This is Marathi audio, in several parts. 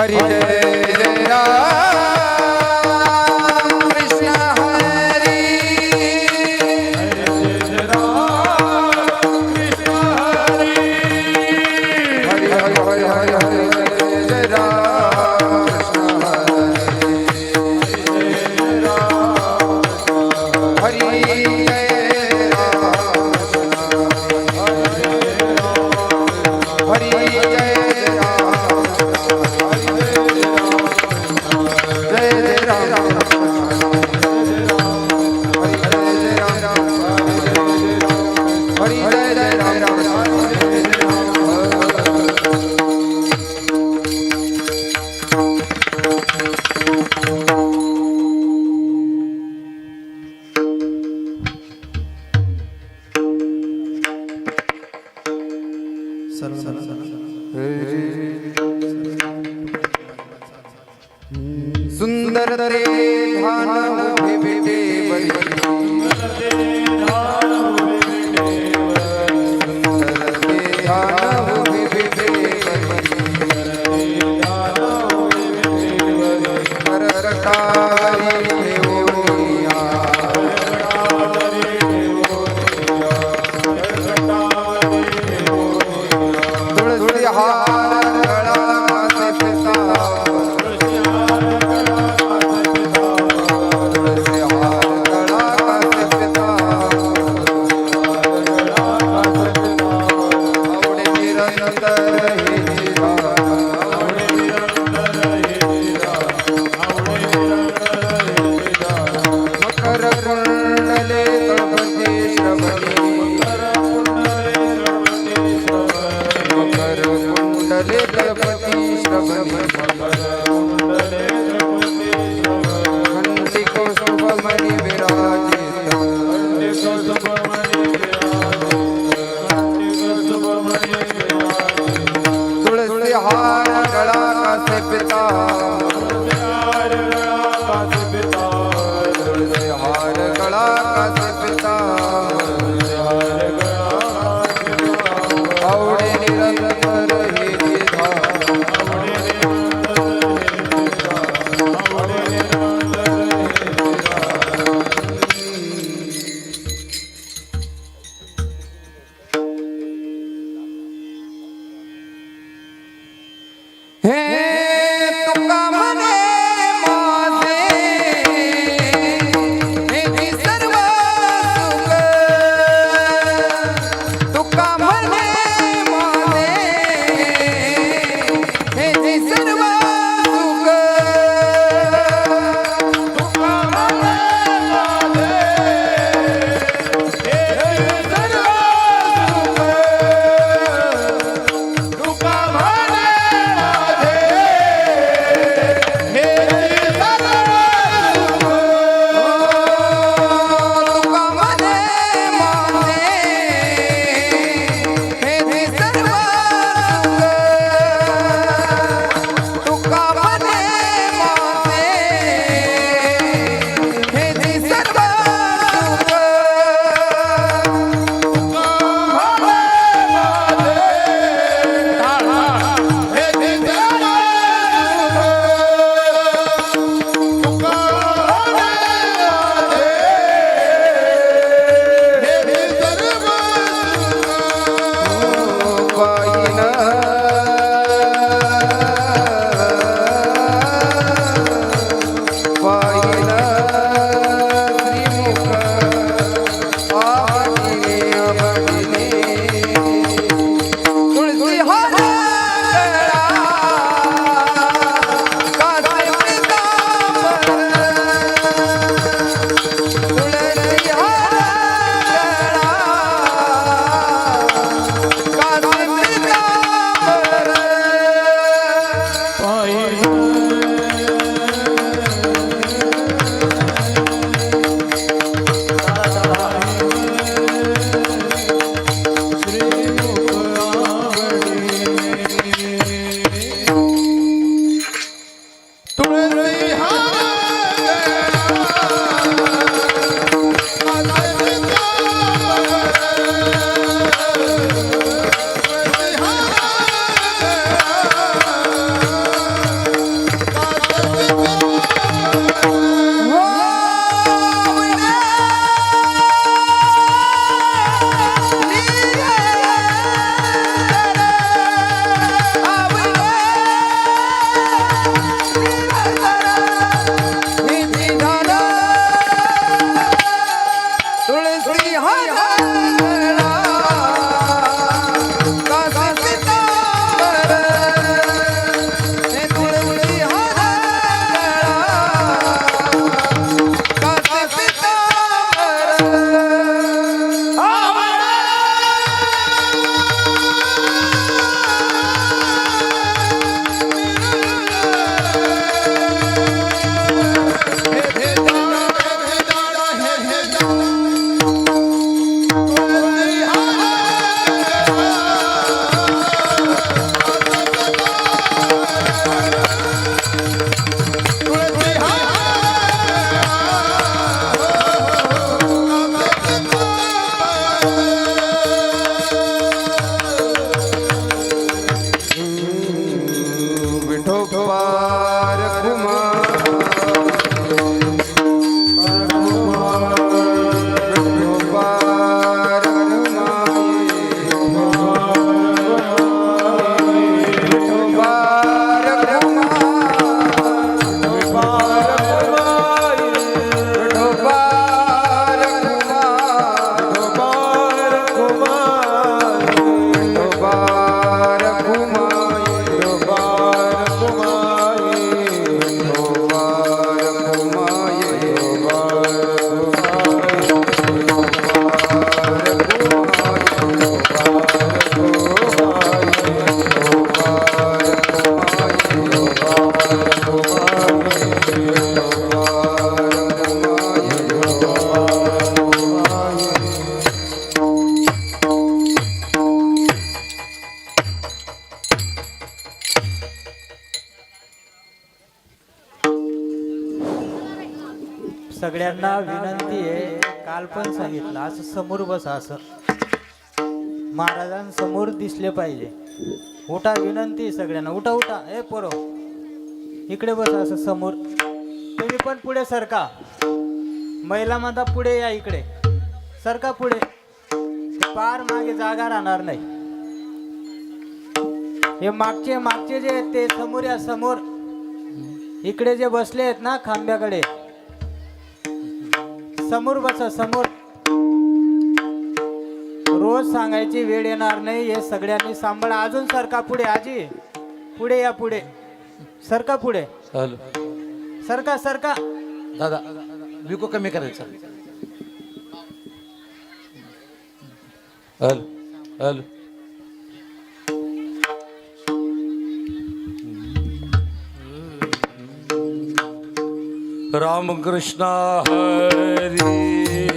Hare Hare सुंदर रे ध्यान तुलसी हार गड़ा का से पिता महाराजांसमोर दिसले पाहिजे. उठा विनंती सगळ्यांना. उठा उठा. ए पोरो. इकडे बसा असं समोर. तुम्ही पण पुढे सरका. महिला माता पुढे या इकडे. सरका पुढे. पार मागे जागा राहणार नाही. हे मागचे मागचे जे आहेत ते समोर या समोर. इकडे जे बसले आहेत ना खांब्याकडे. समोर बसा समोर. रोज सांगायची वेळ येणार नाही हे सगळ्यांनी सांभाळा. अजून सरका पुढे आजी. पुढे या पुढे. सरका पुढे. हॅलो सरका सरका. दादा विको कमी करायचा. Hello hello. रामकृष्ण हरी.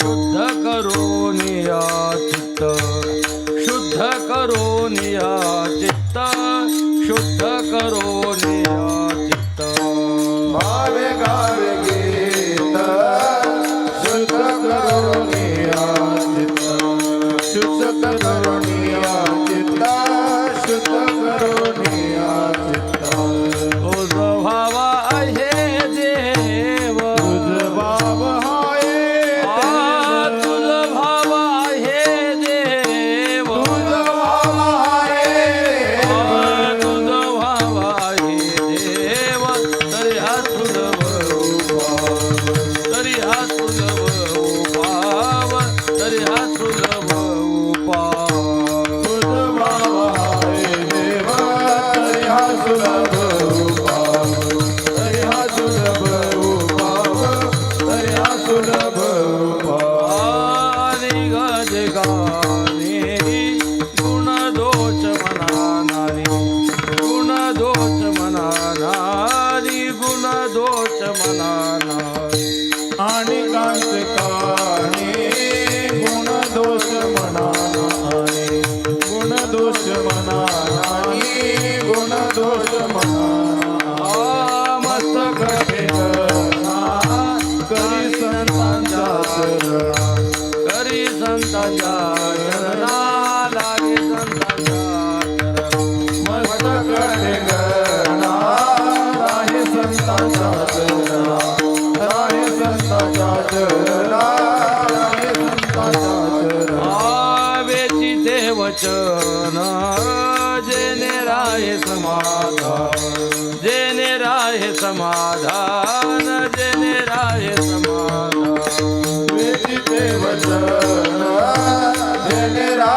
शुद्ध करून या चित्त शुद्ध करून या चित्त शुद्ध करून या चित्त भावे गावे गीत शुद्ध करून या चित्त शुद्ध करून या वचन जेने राहे समाधान जेने राहे समाधान जेने राहे वचन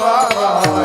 બાબા